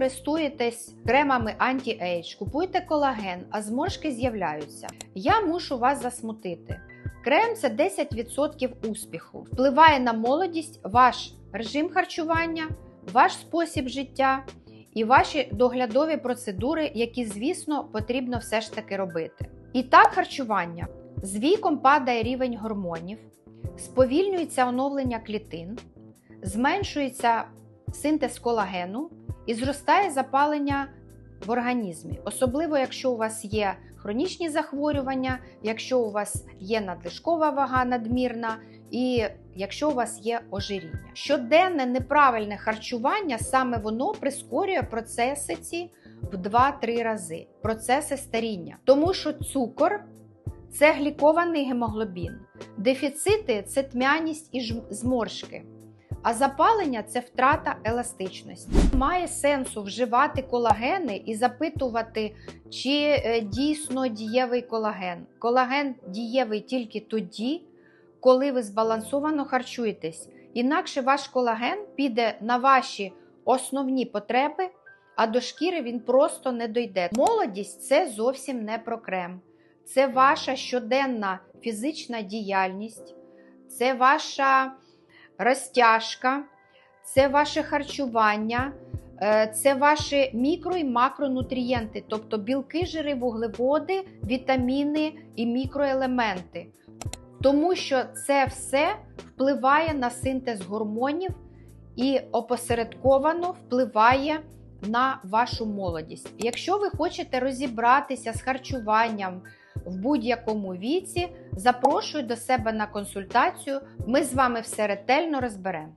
користуєтесь кремами анті-ейдж, купуєте колаген, а зморшки з'являються, я мушу вас засмутити. Крем це 10% успіху. Впливає на молодість ваш режим харчування, ваш спосіб життя і ваші доглядові процедури, які, звісно, потрібно все ж таки робити. І так, харчування. З віком падає рівень гормонів, сповільнюється оновлення клітин, зменшується синтез колагену і зростає запалення в організмі, особливо якщо у вас є хронічні захворювання, якщо у вас є надлишкова вага надмірна, і якщо у вас є ожиріння. Щоденне неправильне харчування саме воно прискорює процеси ці в 2-3 рази, процеси старіння, тому що цукор. Це глікований гемоглобін, дефіцити це тмяність і зморшки, а запалення це втрата еластичності. Має сенсу вживати колагени і запитувати, чи е, дійсно дієвий колаген. Колаген дієвий тільки тоді, коли ви збалансовано харчуєтесь. Інакше ваш колаген піде на ваші основні потреби, а до шкіри він просто не дойде. Молодість це зовсім не про крем. Це ваша щоденна фізична діяльність, це ваша розтяжка, це ваше харчування, е, це ваші мікро і макронутрієнти, тобто білки, жири, вуглеводи, вітаміни і мікроелементи. Тому що це все впливає на синтез гормонів і опосередковано впливає на вашу молодість. Якщо ви хочете розібратися з харчуванням в будь-якому віці, запрошую до себе на консультацію. Ми з вами все ретельно розберемо.